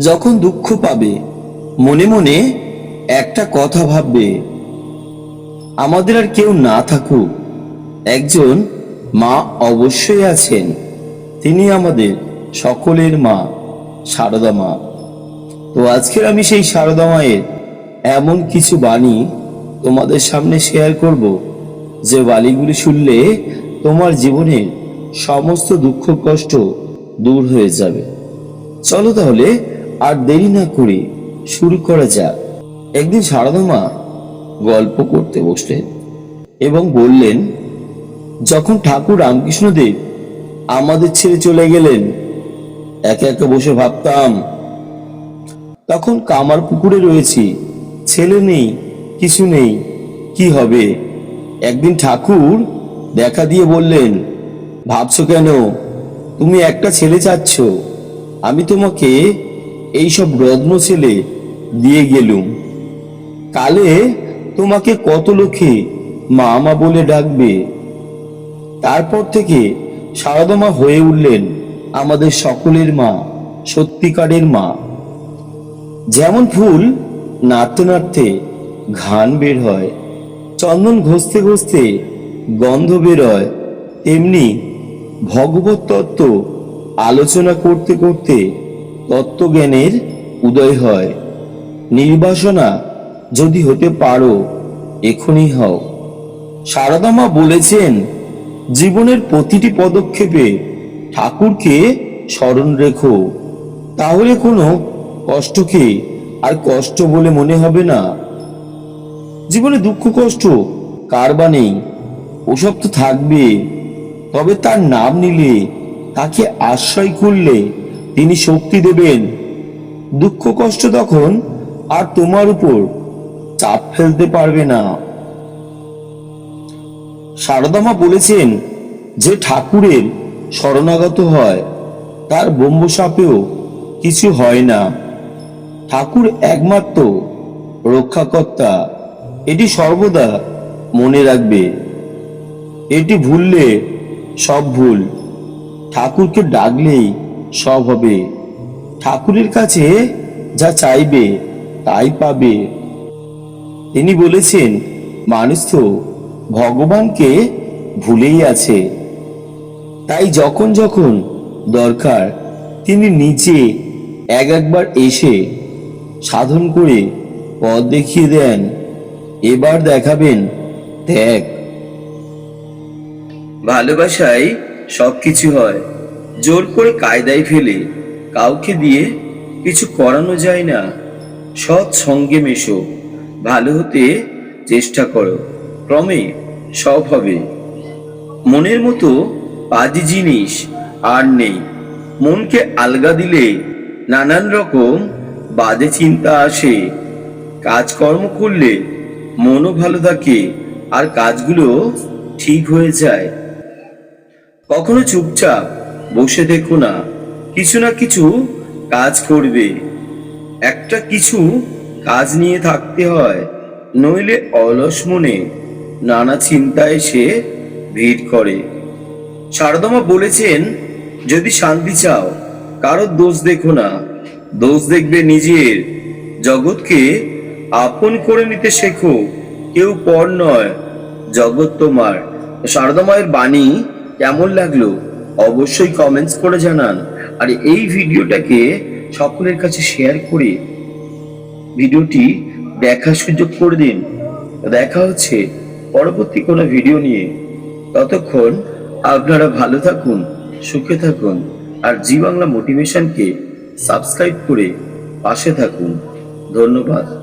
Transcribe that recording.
যখন দুঃখ পাবে, মনে মনে একটা কথা ভাববে, আমাদের আর কেউ না থাকুক, একজন মা অবশ্যই আছেন, তিনি আমাদের সকলের মা, সারদা মা। তো আজকের আমি সেই সারদা মায়ের এমন কিছু বাণী তোমাদের সামনে শেয়ার করব, যে বাণীগুলি শুনলে তোমার জীবনের সমস্ত দুঃখ, কষ্ট দূর হয়ে যাবে। চলো তাহলে আর দেরি না করে শুরু করা যাক। একদিন সারদা মা গল্প করতে বসলেন এবং বললেন, যখন ঠাকুর রামকৃষ্ণদেব আমাদের ছেড়ে চলে গেলেন, একে একে বসে ভাবতাম, তখন কামার পুকুরে রয়েছি, ছেলে নেই, কিছু নেই, কি হবে? একদিন ঠাকুর দেখা দিয়ে বললেন, ভাবছ কেন? তুমি একটা ছেলে চাচ্ছ আমি তোমাকে এইসব রত্ন ছেলে দিয়ে গেলুম। কালে তোমাকে কত লোকে মা মা বলে ডাকবে। তারপর থেকে সারদমা হয়ে উঠলেন আমাদের সকলের মা, সত্যিকারের মা। যেমন ফুল নাড়তে নাড়তে ঘান বের হয়, চন্দন ঘষতে ঘষতে গন্ধ বের হয় তেমনি ভগবত তত্ত্ব আলোচনা করতে করতে তত্ত্বজ্ঞানের উদয় হয়। নির্বাসনা যদি হতে পারো এখনই হও। সারদামা বলেছেন, জীবনের প্রতিটি পদক্ষেপে ঠাকুরকে স্মরণ রেখো। তাহলে কোনো কষ্টকে আর কষ্ট বলে মনে হবে না। জীবনে দুঃখ, কষ্ট কার বা নেই? ওসব তো থাকবে। তবে তার নাম নিলে তাকে আশ্রয় করলে তিনি শক্তি দেবেন। দুঃখ কষ্ট তখন আর তোমার উপর চাপ ফেলতে পারবে না। সারদামা বলেছেন যে ঠাকুরের শরণাগত হয়, তার ব্রহ্মসাপেও কিছু হয় না। ঠাকুর একমাত্র রক্ষাকর্তা, এটি সর্বদা মনে রাখবে। এটি ভুললে সব ভুল। ঠাকুরকে ডাকলেই সব হবে। ঠাকুরের কাছে যা চাইবে, তাই পাবে। তিনি বলেছেন মানুষ তো ভগবানকে ভুলেই আছে। তাই যখন যখন দরকার, তিনি নিচে এক একবার এসে সাধন করে পথ দেখিয়ে দেন। এবার দেখাবেন, দেখ। ভালোবাসায় সবকিছু হয়। জোর করে কায়দায় ফেলে কাউকে দিয়ে কিছু করানো যায় না। সৎ সঙ্গে মেশো। ভালো হতে চেষ্টা করো। ক্রমে সব হবে। মনের মতো বাজে জিনিস আর নেই। মনকে আলগা দিলে নানান রকম বাজে চিন্তা আসে। কাজকর্ম করলে মনও ভালো থাকে আর কাজগুলো ঠিক হয়ে যায়। কখনো চুপচাপ বসে দেখো না, কিছু না কিছু কাজ করবে। একটা কিছু কাজ নিয়ে থাকতে হয়, নইলে অলস মনে নানা চিন্তা এসে ভিড় করে। সারদমা বলেছেন, যদি শান্তি চাও কারোর দোষ দেখো না। দোষ দেখবে নিজের। জগৎকে আপন করে নিতে শেখো। কেউ পর নয়, জগৎ তোমার। সারদামায়ের বাণী কেমন লাগল অবশ্যই কমেন্টস করে জানান। আর এই ভিডিওটাকে সকলের কাছে শেয়ার করে ভিডিওটি দেখার সুযোগ করে দিন। দেখা হচ্ছে পরবর্তী কোনো ভিডিও নিয়ে। ততক্ষণ আপনারা ভালো থাকুন, সুখে থাকুন, আর জি বাংলা মোটিভেশনকে সাবস্ক্রাইব করে পাশে থাকুন। ধন্যবাদ।